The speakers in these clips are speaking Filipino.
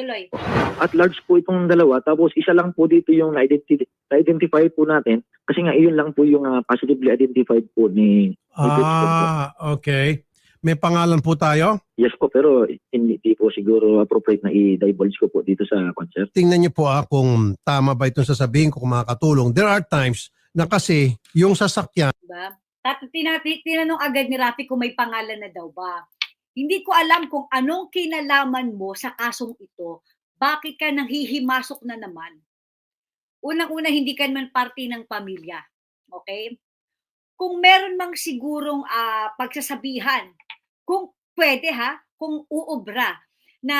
tuloy. At large po itong dalawa. Tapos isa lang po dito yung na-identify, na-identify po natin. Kasi nga iyon lang po yung ah, positively identified po ni Ah, okay. May pangalan po tayo. Yes po, pero hindi di po siguro appropriate na i-divulge ko po dito sa concert. Tingnan niyo po ah, kung tama ba itong sasabihin ko kung makakatulong. There are times na kasi yung sasakyan, Diba? Tat tinati- tinanong agad ni Rafi kung may pangalan na daw ba. Hindi ko alam kung anong kinalaman mo sa kasong ito. Bakit ka nanghihimasok na naman? Unang-una, hindi ka naman parte ng pamilya. Okay? Kung meron mang sigurong ah, pagsasabihan, kung pwede ha, kung uubra na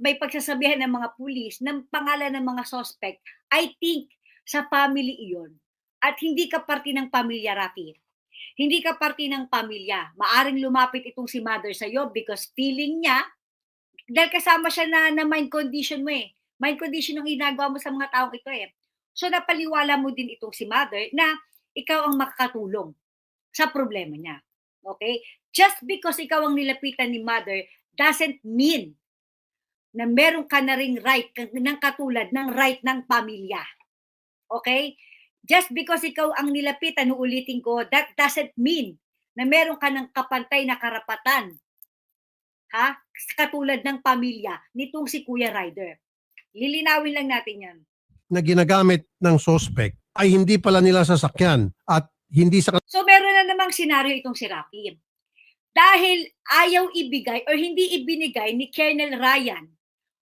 may pagsasabihan ng mga pulis ng pangalan ng mga suspect, I think sa family iyon at hindi ka parte ng pamilya, Rafi. Hindi ka parte ng pamilya. Maaring lumapit itong si mother sa iyo because feeling niya, dahil kasama siya na, na mind condition mo eh. Mind condition ang ginagawa mo sa mga taong ito eh. So napaliwala mo din itong si mother na ikaw ang makakatulong sa problema niya. Okay? Just because ikaw ang nilapitan ni mother doesn't mean na meron ka na ring right ng katulad ng right ng pamilya. Okay? Just because ikaw ang nilapitan, uulitin ko, that doesn't mean na meron ka ng kapantay na karapatan. Ha? Katulad ng pamilya nitong si Kuya Ryder. Lilinawin lang natin yan. na ginagamit ng suspect ay hindi pala nila sasakyan at hindi sa So meron na namang senaryo itong si Rocky. Dahil ayaw ibigay or hindi ibinigay ni Colonel Ryan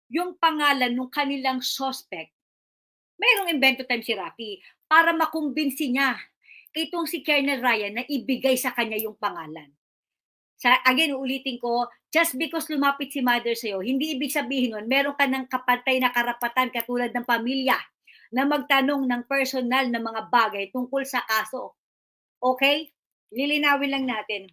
yung pangalan ng kanilang suspect, merong invento time si Rocky para makumbinsi niya itong si Colonel Ryan na ibigay sa kanya yung pangalan. Sa, again, ulitin ko, just because lumapit si mother sa'yo, hindi ibig sabihin nun, meron ka ng kapantay na karapatan katulad ng pamilya na magtanong ng personal na mga bagay tungkol sa kaso. Okay? Lilinawin lang natin.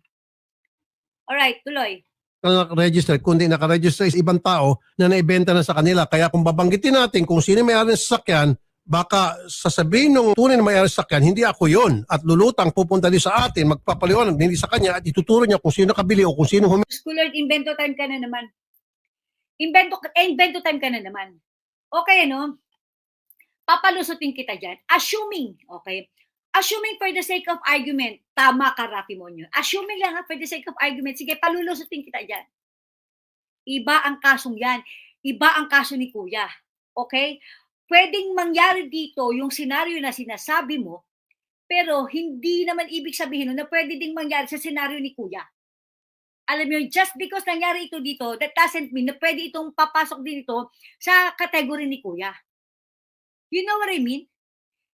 Alright, tuloy. nakaregister, kundi nakaregister is ibang tao na naibenta na sa kanila. Kaya kung babanggitin natin kung sino may ari ng sasakyan, baka sasabihin ng tunay na may ari ng sasakyan, hindi ako yon At lulutang pupunta din sa atin, magpapaliwanag hindi sa kanya at ituturo niya kung sino nakabili o kung sino humi. Schoolard, invento time ka na naman. Invento, eh, invento time ka na naman. Okay, ano? Papalusutin kita dyan. Assuming, okay? Assuming for the sake of argument, tama ka, Rafi Monyo. Assuming lang for the sake of argument, sige, palulusutin kita dyan. Iba ang kasong yan. Iba ang kaso ni Kuya. Okay? Pwedeng mangyari dito yung senaryo na sinasabi mo, pero hindi naman ibig sabihin na pwede ding mangyari sa senaryo ni Kuya alam mo, just because nangyari ito dito, that doesn't mean na pwede itong papasok din ito sa category ni Kuya. You know what I mean?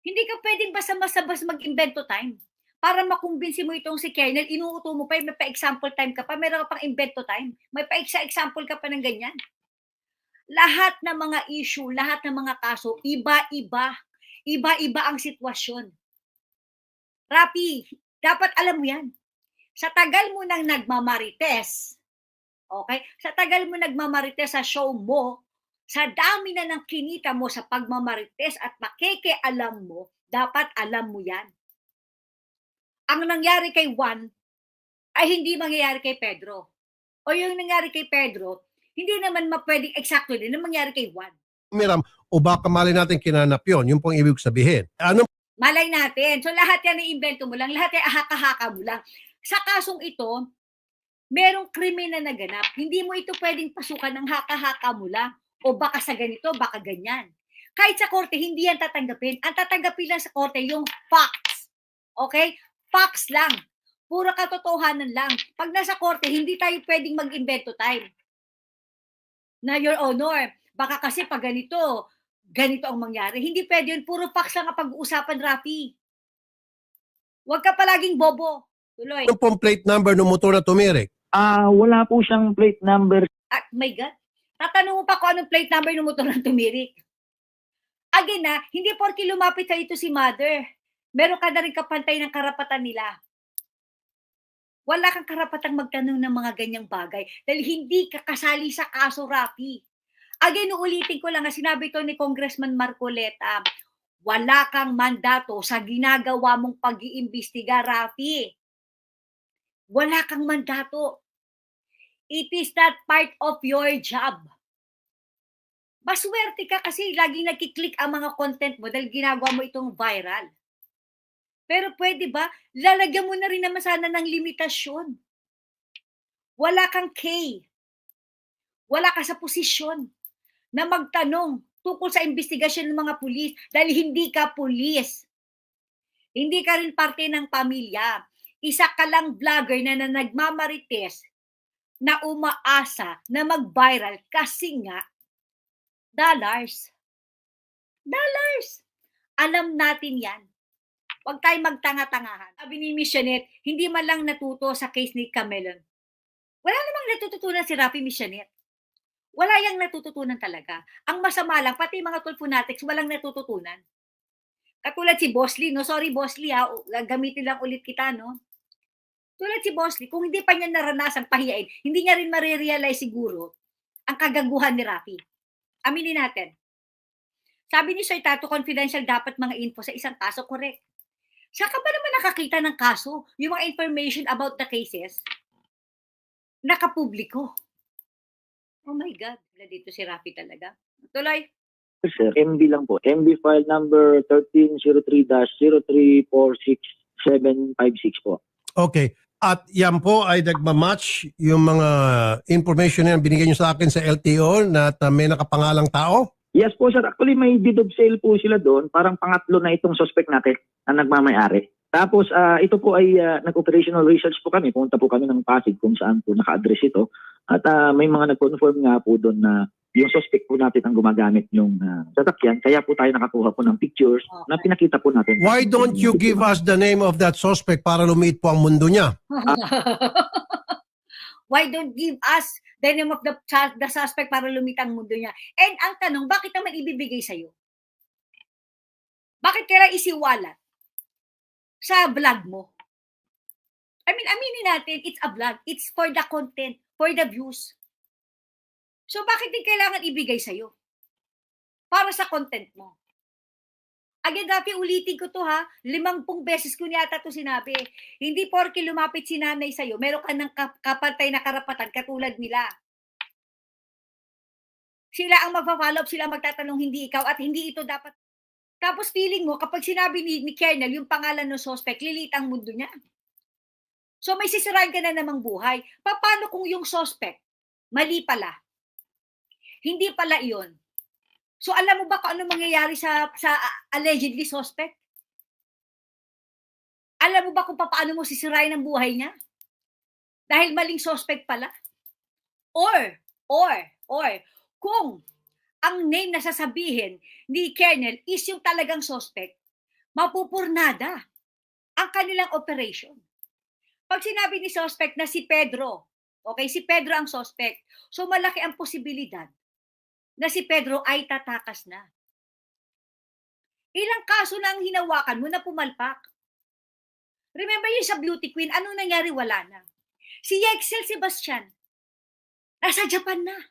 Hindi ka pwedeng basta-basta mag-invento time. Para makumbinsi mo itong si Kernel, inuuto mo pa, may pa-example time ka pa, meron ka pang invento time. May pa-example ka pa ng ganyan. Lahat ng mga issue, lahat ng mga kaso, iba-iba. Iba-iba ang sitwasyon. Rapi, dapat alam mo yan sa tagal mo nang nagmamarites, okay? Sa tagal mo nagmamarites sa show mo, sa dami na ng kinita mo sa pagmamarites at makikialam mo, dapat alam mo yan. Ang nangyari kay Juan ay hindi mangyayari kay Pedro. O yung nangyari kay Pedro, hindi naman mapwedeng eksakto din na mangyari kay Juan. Miram, o baka mali natin kinanap yon Yung pong ibig sabihin. Ano Malay natin. So lahat yan i-invento mo lang, lahat yan ahaka-haka mo lang. Sa kasong ito, merong krimen na naganap. Hindi mo ito pwedeng pasukan ng haka-haka mo lang. O baka sa ganito, baka ganyan. Kahit sa korte, hindi yan tatanggapin. Ang tatanggapin lang sa korte, yung facts. Okay? Facts lang. Puro katotohanan lang. Pag nasa korte, hindi tayo pwedeng mag-invento time. Na, Your Honor, baka kasi pag ganito, ganito ang mangyari. Hindi pwede yun. Puro facts lang ang pag-uusapan, Rafi. Huwag ka palaging bobo. Tuloy. yung pong plate number ng motor na tumirik? Ah, wala po siyang plate number. Ah, my God. Tatanong mo pa kung anong plate number ng motor ng tumirik. Again na, hindi porki lumapit sa ito si mother. Meron ka na rin kapantay ng karapatan nila. Wala kang karapatang magtanong ng mga ganyang bagay dahil hindi ka kasali sa kaso, Rafi. Again, uulitin ko lang na sinabi to ni Congressman Marcoleta, wala kang mandato sa ginagawa mong pag-iimbestiga, Rafi. Wala kang mandato. It is not part of your job. Maswerte ka kasi laging nagkiklik ang mga content mo dahil ginagawa mo itong viral. Pero pwede ba, lalagyan mo na rin naman sana ng limitasyon. Wala kang K. Wala ka sa posisyon na magtanong tungkol sa investigasyon ng mga pulis dahil hindi ka pulis. Hindi ka rin parte ng pamilya. Isa ka lang vlogger na, na nagmamarites na umaasa na mag-viral kasi nga dollars. Dollars. Alam natin yan. Huwag tayong magtanga-tangahan. Sabi ni Miss Janet, hindi man lang natuto sa case ni Camelon. Wala namang natututunan si Rafi Miss Janet. Wala yang natututunan talaga. Ang masama lang, pati mga tulfunatics, walang natututunan. Katulad si Bosley, no? Sorry, Bosley, ha? O, Gamitin lang ulit kita, no? Tulad si Bosley, kung hindi pa niya naranasan pahiyain, hindi niya rin marirealize siguro ang kagaguhan ni Rafi. Aminin natin. Sabi ni Sir Tato, confidential dapat mga info sa isang kaso, correct. Saan ka ba naman nakakita ng kaso? Yung mga information about the cases, nakapubliko. Oh my God, wala dito si Rafi talaga. Tuloy. Sir, MB lang po. MB file number 1303-0346-756 po. Okay. At yan po ay nagmamatch yung mga information na binigay nyo sa akin sa LTO na, na may nakapangalang tao? Yes po sir, actually may deed of sale po sila doon. Parang pangatlo na itong suspect natin na nagmamayari. Tapos ah, ito po ay ah, nag-operational research po kami. Pumunta po kami ng Pasig kung saan po naka-address ito. At ah, may mga nag-confirm nga po doon na yung suspect po natin ang gumagamit yung ah, sasakyan. Kaya po tayo nakakuha po ng pictures na pinakita po natin. Why don't you give us the name of that suspect para lumiit po ang mundo niya? Why don't give us the name of the, the suspect para lumitang mundo niya? And ang tanong, bakit naman ibibigay sa'yo? Bakit kailangan isiwalat sa vlog mo? I mean, aminin natin, it's a vlog. It's for the content, for the views. So, bakit din kailangan ibigay sa'yo? Para sa content mo. Again, Rafi, ulitin ko to ha. Limangpung beses ko niyata to sinabi. Hindi porke lumapit si nanay sa'yo, meron ka ng kap- kapantay na karapatan katulad nila. Sila ang magpa-follow up, sila magtatanong hindi ikaw at hindi ito dapat. Tapos feeling mo, kapag sinabi ni, ni Kernel yung pangalan ng suspect, lilit ang mundo niya. So may sisirain ka na namang buhay. Pa- Paano kung yung suspect, mali pala? Hindi pala iyon. So alam mo ba kung ano mangyayari sa sa uh, allegedly suspect? Alam mo ba kung paano mo sisirain ang buhay niya? Dahil maling suspect pala? Or, or, or, kung ang name na sasabihin ni Kernel is yung talagang suspect, mapupurnada ang kanilang operation. Pag sinabi ni suspect na si Pedro, okay, si Pedro ang suspect, so malaki ang posibilidad na si Pedro ay tatakas na. Ilang kaso na ang hinawakan mo na pumalpak? Remember yung sa Beauty Queen, anong nangyari? Wala na. Si Yexel Sebastian, nasa Japan na.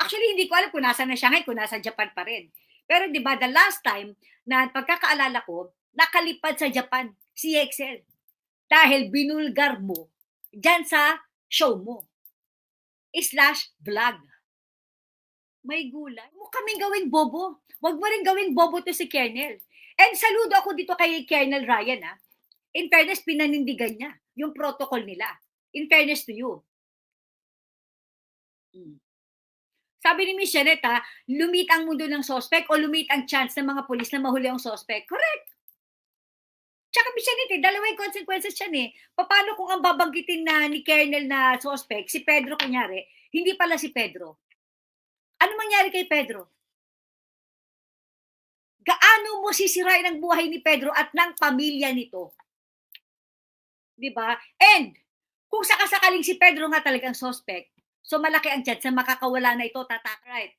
Actually, hindi ko alam kung nasa na ngayon, kung nasa Japan pa rin. Pero di ba, the last time na pagkakaalala ko, nakalipad sa Japan si Yexel. Dahil binulgar mo dyan sa show mo. Slash vlog may gulay. Huwag kaming gawing bobo. Huwag mo rin gawing bobo to si Kernel. And saludo ako dito kay Kernel Ryan, ha. In fairness, pinanindigan niya yung protocol nila. In fairness to you. Hmm. Sabi ni Miss Janet, ha, lumit ang mundo ng suspect o lumit ang chance ng mga polis na mahuli ang suspect. Correct. Tsaka Miss Janet, eh, dalawa yung consequences yan eh. Paano kung ang babanggitin na ni Kernel na suspect, si Pedro kunyari, hindi pala si Pedro. Ano mangyari kay Pedro? Gaano mo sisirain ang buhay ni Pedro at ng pamilya nito? 'Di ba? And kung sakasakaling si Pedro nga talagang suspect, so malaki ang chance na makakawala na ito, tatak right?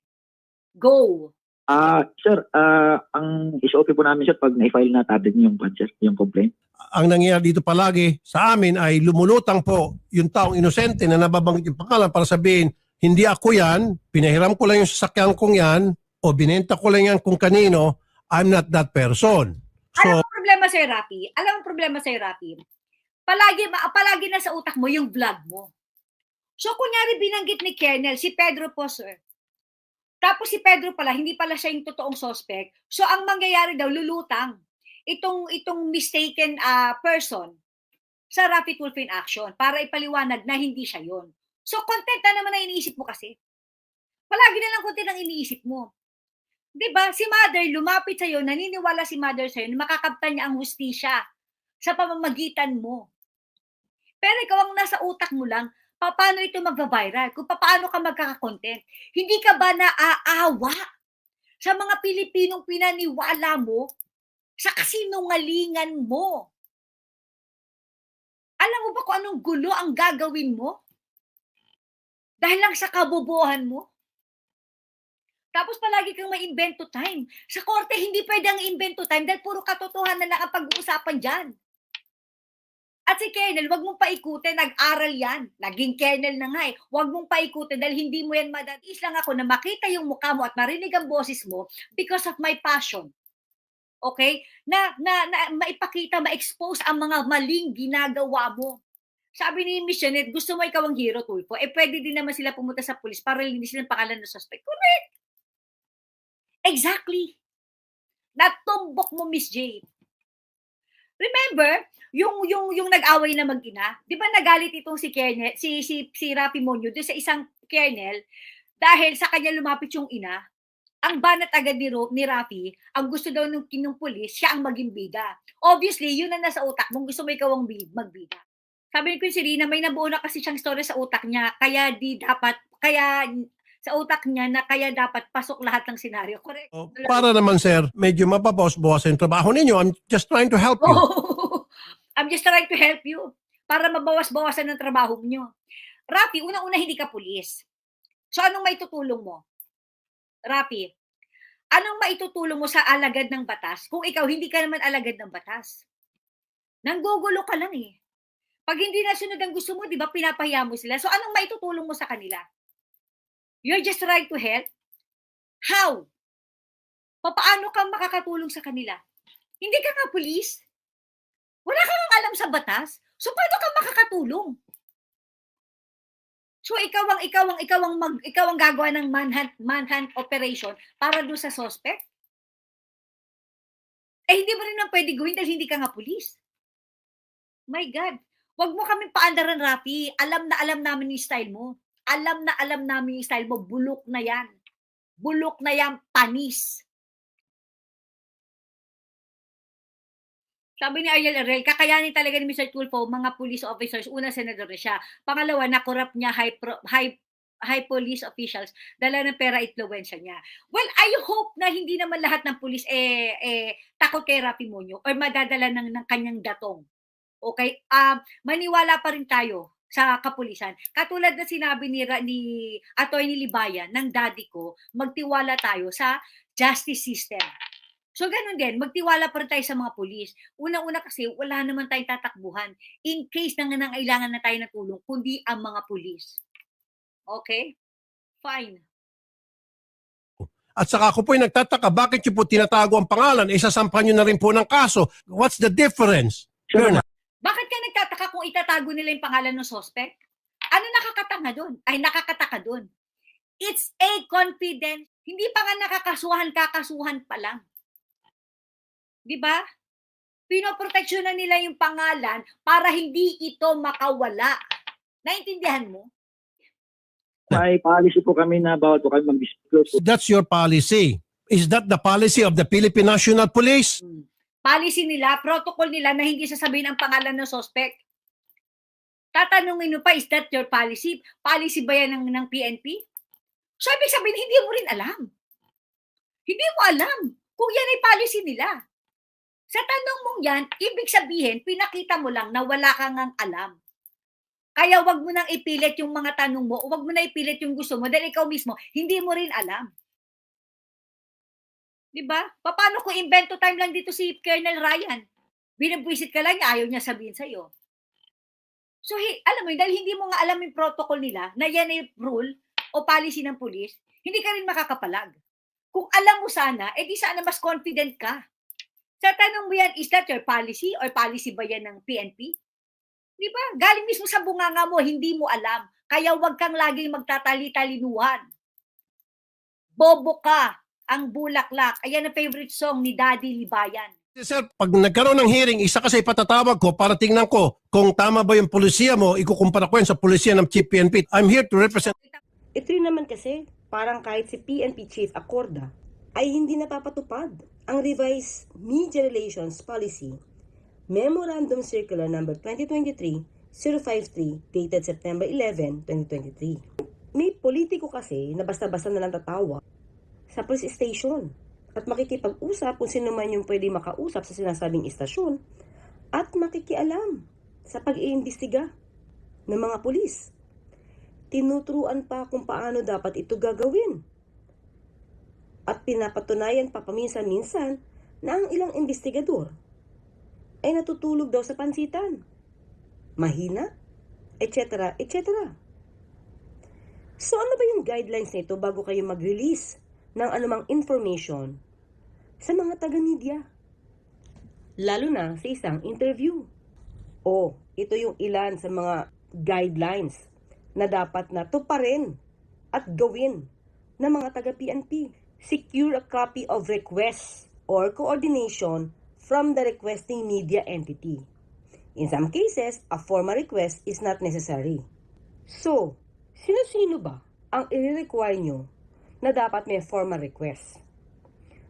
Go. Ah, sir, ah, ang SOP po namin sir pag na-file na tablet niyo yung sir, yung complaint. Ang nangyayari dito palagi sa amin ay lumulutang po yung taong inosente na nababanggit yung pangalan para sabihin, hindi ako yan, pinahiram ko lang yung sasakyan kong yan, o binenta ko lang yan kung kanino, I'm not that person. Alam So, mo problema sa Rapi? Alam mo problema sa Rapi? Palagi, palagi na sa utak mo yung vlog mo. So, kunyari binanggit ni Kernel, si Pedro po, sir. Tapos si Pedro pala, hindi pala siya yung totoong suspect. So ang mangyayari daw, lulutang itong itong mistaken ah, person sa rapid wolf in action para ipaliwanag na hindi siya yon. So content na naman na iniisip mo kasi. Palagi na lang content ang iniisip mo. 'Di ba? Si mother lumapit sa naniniwala si mother sa na makakaptan niya ang hustisya sa pamamagitan mo. Pero ikaw ang nasa utak mo lang, pa- paano ito magva-viral? Kung paano ka magkaka-content? Hindi ka ba naaawa sa mga Pilipinong pinaniwala mo sa kasinungalingan mo? Alam mo ba kung anong gulo ang gagawin mo? Dahil lang sa kabobohan mo? Tapos palagi kang may invento time. Sa korte, hindi pwede ang invento time dahil puro katotohanan lang ang pag-uusapan dyan. At si Kernel, wag mong paikutin, nag-aral yan. Naging Kernel na nga eh. Wag mong paikutin dahil hindi mo yan madadis lang ako na makita yung mukha mo at marinig ang boses mo because of my passion. Okay? Na, na, na maipakita, ma-expose ang mga maling ginagawa mo. Sabi ni Miss Janet, gusto mo ikaw ang hero, Tulfo. Eh, pwede din naman sila pumunta sa pulis para linisin ang pangalan ng suspect. Correct! Exactly. Natumbok mo, Miss J. Remember, yung yung yung nag-away na mag-ina, 'di ba nagalit itong si Kernel, si si si Rapi Monyo doon sa isang Kernel dahil sa kanya lumapit yung ina. Ang banat agad ni, Ro, ni Rafi, ang gusto daw ng kinong pulis, siya ang maging bida. Obviously, yun na nasa utak mong gusto mo ikaw ang bi- magbida. Sabi ni Queen Serena, may nabuo na kasi siyang story sa utak niya, kaya di dapat, kaya sa utak niya na kaya dapat pasok lahat ng senaryo. Correct? O, para naman sir, medyo mapapawas-bawasan yung trabaho ninyo. I'm just trying to help you. Oh, I'm just trying to help you para mabawas-bawasan ng trabaho niyo. Rapi, unang-una hindi ka pulis. So anong maitutulong mo? Rapi, anong maitutulong mo sa alagad ng batas kung ikaw hindi ka naman alagad ng batas? Nanggugulo ka lang eh. Pag hindi nasunod ang gusto mo, di ba, pinapahiya mo sila. So anong maitutulong mo sa kanila? You're just trying to help? How? Paano ka makakatulong sa kanila? Hindi ka nga pulis. Wala kang alam sa batas. So paano ka makakatulong? So ikaw ang ikaw ang ikaw ang mag ikaw ang gagawa ng manhunt manhunt operation para do sa suspect? Eh hindi mo rin naman pwede gawin dahil hindi ka nga pulis. My God. Huwag mo kami paandaran, Rafi. Alam na alam namin yung style mo. Alam na alam namin yung style mo. Bulok na yan. Bulok na yan, panis. Sabi ni Ariel Arel, kakayanin talaga ni Mr. Tulfo, mga police officers, una senador na siya. Pangalawa, nakorap niya high, pro, high, high police officials, dala ng pera itluwensya niya. Well, I hope na hindi naman lahat ng police eh, eh takot kay Rafi Monyo or madadala ng, ng kanyang datong. Okay? Um, maniwala pa rin tayo sa kapulisan. Katulad na sinabi ni, ni Atty. Libayan ng daddy ko, magtiwala tayo sa justice system. So ganun din, magtiwala pa rin tayo sa mga pulis. Una-una kasi wala naman tayong tatakbuhan in case na nangailangan na tayo ng tulong, kundi ang mga pulis. Okay? Fine. At saka ako po yung nagtataka, bakit niyo po tinatago ang pangalan? Isasampan niyo na rin po ng kaso. What's the difference? Sir, Bakit ka nagtataka kung itatago nila yung pangalan ng suspect? Ano nakakatanga doon? Ay, nakakataka doon. It's a confidence. Hindi pa nga nakakasuhan, kakasuhan pa lang. Di ba? Pinoproteksyon na nila yung pangalan para hindi ito makawala. Naintindihan mo? may policy po kami na bawal po kami mag-disclose. That's your policy. Is that the policy of the Philippine National Police? Hmm. Policy nila, protocol nila na hindi sasabihin ang pangalan ng suspect. Tatanungin mo pa, is that your policy? Policy ba yan ng, ng PNP? So, ibig sabihin, hindi mo rin alam. Hindi mo alam kung yan ay policy nila. Sa tanong mong yan, ibig sabihin, pinakita mo lang na wala kang ang alam. Kaya wag mo nang ipilit yung mga tanong mo, wag mo na ipilit yung gusto mo dahil ikaw mismo, hindi mo rin alam. 'Di ba? Paano kung invento time lang dito si Colonel Ryan? Binabwisit ka lang ayaw niya sabihin sa'yo. So, hi, alam mo yun, dahil hindi mo nga alam yung protocol nila, na yan ay rule o policy ng police, hindi ka rin makakapalag. Kung alam mo sana, eh di sana mas confident ka. Sa tanong mo yan, is that your policy or policy ba yan ng PNP? Di ba? Galing mismo sa bunganga mo, hindi mo alam. Kaya wag kang laging magtatali-talinuhan. Bobo ka, ang bulaklak. Ayan ang favorite song ni Daddy Libayan. Sir, pag nagkaroon ng hearing, isa kasi ipatatawag ko para tingnan ko kung tama ba yung polisiya mo, ikukumpara ko yan sa polisiya ng Chief PNP. I'm here to represent Ito rin naman kasi, parang kahit si PNP Chief Acorda ay hindi napapatupad ang revised Media Relations Policy Memorandum Circular Number 2023-053 dated September 11, 2023. May politiko kasi na basta-basta na lang tatawa sa police station at makikipag-usap kung sino man yung pwede makausap sa sinasabing istasyon at makikialam sa pag-iimbestiga ng mga pulis tinuturuan pa kung paano dapat ito gagawin. At pinapatunayan pa paminsan-minsan na ang ilang investigador ay natutulog daw sa pansitan, mahina, etc. etc. So ano ba yung guidelines nito bago kayo mag-release ng anumang information sa mga taga-media? Lalo na sa isang interview. O, ito yung ilan sa mga guidelines na dapat na tuparin at gawin ng mga taga-PNP. Secure a copy of requests or coordination from the requesting media entity. In some cases, a formal request is not necessary. So, sino-sino ba ang i-require nyo na dapat may formal request?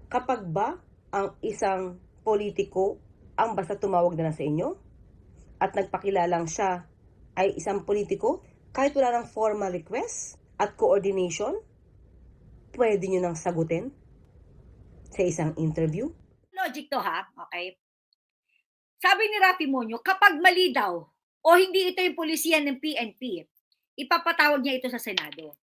Kapag ba ang isang politiko ang basta tumawag na lang sa inyo at nagpakilalang siya ay isang politiko, kahit wala ng formal request at coordination, pwede nyo nang sagutin sa isang interview. Logic to ha, okay? Sabi ni Rafi Monyo, kapag mali daw o hindi ito yung polisiya ng PNP, ipapatawag niya ito sa Senado.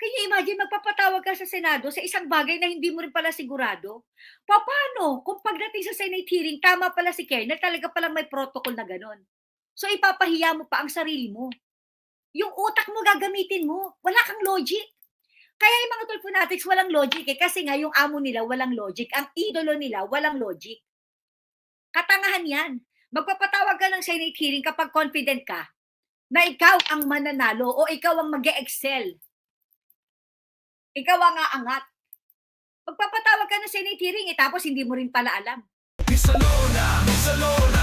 Can you imagine, magpapatawag ka sa Senado sa isang bagay na hindi mo rin pala sigurado? Paano kung pagdating sa Senate hearing, tama pala si Kernel, talaga palang may protocol na ganon? So ipapahiya mo pa ang sarili mo. Yung utak mo gagamitin mo. Wala kang logic. Kaya yung mga tulfo fanatics walang logic eh. Kasi nga yung amo nila walang logic. Ang idolo nila walang logic. Katangahan yan. Magpapatawag ka ng Senate hearing kapag confident ka na ikaw ang mananalo o ikaw ang mag excel Ikaw ang aangat. Magpapatawag ka ng Senate hearing eh, tapos hindi mo rin pala alam. Misalona, Misalona